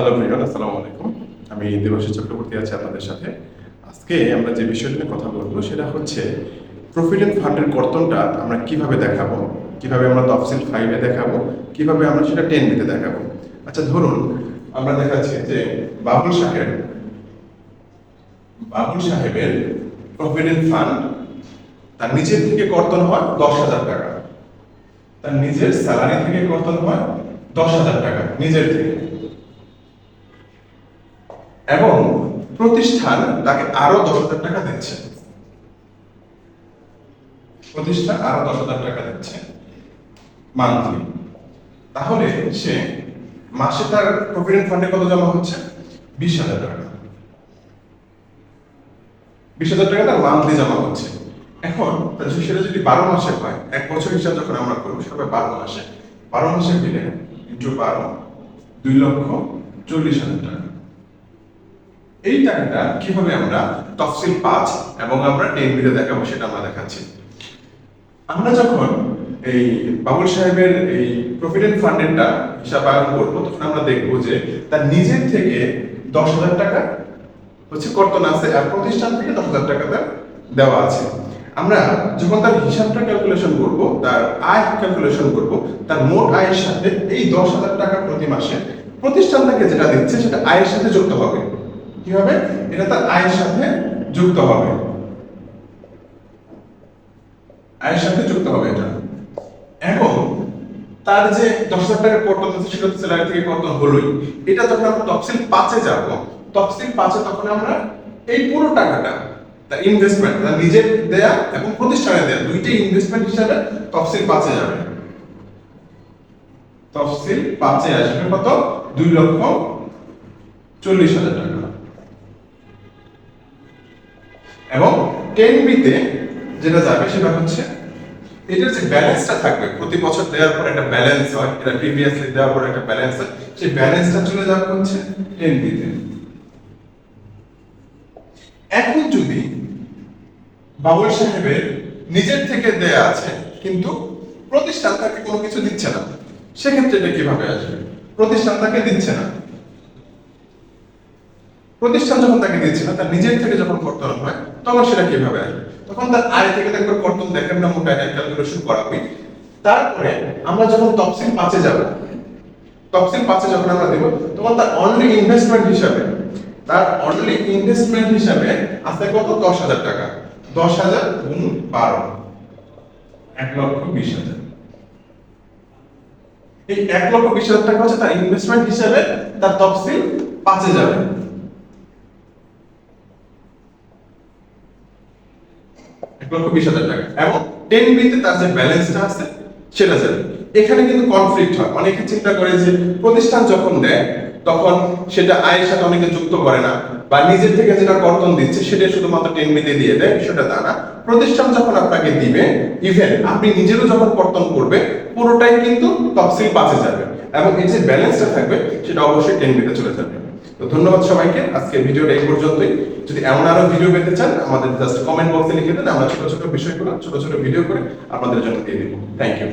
Hello ভাইয়ান আসসালামু আলাইকুম। আমি দেবাশিস চক্রবর্তী আছি আপনাদের সাথে। আজকে আমরা যে বিষয়টা নিয়ে কথা বলব সেটা হচ্ছে প্রভিডেন্ট ফান্ডের কর্তনটা আমরা কীভাবে দেখাবো, কীভাবে আমরা তফসিল ফাইভে দেখাবো, কীভাবে আমরা সেটা টেন বিতে দেখাবো। আচ্ছা ধরুন আমরা দেখাচ্ছি যে বাবুল সাহেব, বাবুল সাহেবের প্রভিডেন্ট ফান্ড তার নিজের থেকে কর্তন হয় দশ হাজার টাকা। তার নিজের স্যালারি থেকে কর্তন হয় দশ হাজার টাকা, নিজের থেকে। এবং প্রতিষ্ঠান তাকে আরও দশ হাজার টাকা দিচ্ছে। প্রতিষ্ঠান আরও দশ হাজার টাকা দিচ্ছে মান্থলি। তাহলে সে মাসে তার প্রভিডেন্ট ফান্ডে কত জমা হচ্ছে? বিশ হাজার টাকা। বিশ হাজার টাকা তার মান্থলি জমা হচ্ছে। এখন সেটা যদি বারো মাসে হয় এক বছর হিসাব যখন আমরা করব, সেটা বারো মাসে। বারো মাসে দিলে ইন্টু বারো, দুই লক্ষ চল্লিশ হাজার টাকা। এই টাকাটা কীভাবে আমরা তফসিল পাঁচ এবং আমরা টেন বিলে দেখাবো সেটা আমরা দেখাচ্ছি। আমরা যখন এই বাবুল সাহেবের এই প্রভিডেন্ট ফান্ডেরটা হিসাবায়ন করব, তখন আমরা দেখব যে তার নিজের থেকে দশ হাজার টাকা হচ্ছে কর্তন আছে আর প্রতিষ্ঠান থেকে দশ হাজার টাকা তার দেওয়া আছে। আমরা যখন তার হিসাবটা ক্যালকুলেশন করব, তার আয় ক্যালকুলেশন করব, তার মোট আয়ের সাথে এই দশ হাজার টাকা প্রতি মাসে প্রতিষ্ঠান থেকে যেটা দিচ্ছে সেটা আয়ের সাথে যুক্ত হবে। কি হবে? এটা তার আয়ের সাথে যুক্ত হবে। আয়ের সাথে যুক্ত হবে এটা। এখন তার যে দশ হাজার টাকা কর্তন আছে সেটা তো স্যালারি থেকে কর্তন হলোই? এটা যখন আমরা তফসিল পাঁচে যাব, তফসিল পাঁচে তখন আমরা এই পুরো টাকাটা তার ইনভেস্টমেন্ট তার নিজের দেয়া এবং প্রতিষ্ঠানে দেয়া, দুইটাই ইনভেস্টমেন্ট হিসাবে তফসিল পাঁচে যাবে। তফসিল পাঁচে আসবে কত? দুই লক্ষ চল্লিশ হাজার টাকা। এবং টেন বিতে যেটা যাবে সেটা হচ্ছে এটার যে ব্যালেন্সটা থাকবে, প্রতি বছর দেওয়ার পর একটা ব্যালেন্স হয়, এটা প্রিভিয়াসলি দেওয়ার পর একটা ব্যালেন্স হয়, সেই ব্যালেন্সটা চলে যাবে হচ্ছে টেন বিতে এখন যদি বাবুল সাহেবের নিজের থেকে দেয়া আছে, কিন্তু প্রতিষ্ঠান তাকে কোনো কিছু দিচ্ছে না, সেক্ষেত্রে এটা কীভাবে আসবে? প্রতিষ্ঠান তাকে দিচ্ছে না। প্রতিষ্ঠান যখন তাকে দিচ্ছে না, তার নিজের থেকে যখন কর্তন হয় তখন সেটা কীভাবে আসবে? তখন তার আয় থেকে দেখবে কর্তন দেখেন না, মোটা ক্যালকুলেশন করাবি তারপরে আমরা যখন তফসিল পাঁচে যাব, তফসিল পাঁচে যখন আমরা দেব, তখন তার অনলি ইনভেস্টমেন্ট হিসাবে, তার অনলি ইনভেস্টমেন্ট হিসাবে আছে কত? দশ হাজার টাকা। দশ হাজার গুণ বারো। এক লক্ষ বিশ হাজার। এই এক লক্ষ বিশ হাজার টাকা হচ্ছে তার ইনভেস্টমেন্ট হিসাবে তার তফসিল পাঁচে যাবে। লক্ষ বিশ হাজার টাকা। এবং টেন বিতে তার যে ব্যালেন্সটা আছে, সেটা যাবে এখানে কিন্তু কনফ্লিক্ট হয়। অনেকে চিন্তা করে যে প্রতিষ্ঠান যখন দেয়, তখন সেটা আয়ের সাথে অনেকে যুক্ত করে না বা নিজের থেকে যেটা কর্তন দিচ্ছে, সেটা শুধুমাত্র টেন বিতে দিয়ে দেয় বিষয়টা তা না। প্রতিষ্ঠান যখন আপনাকে দিবে ইভেন আপনি নিজেরও যখন কর্তন করবে, পুরোটাই কিন্তু তফসিল পাঁচে যাবে। এবং এই যে ব্যালেন্সটা থাকবে, সেটা অবশ্যই টেন বিতে চলে যাবে। তো ধন্যবাদ সবাইকে। আজকে ভিডিওটা এই পর্যন্তই। যদি এমন আরও ভিডিও পেতে চান, আমাদের জাস্ট কমেন্ট বক্সে লিখে দেন, আমরা ছোট ছোট বিষয়গুলো, ছোট ছোট ভিডিও করে আপনাদের জন্য দিয়ে দিব। Thank you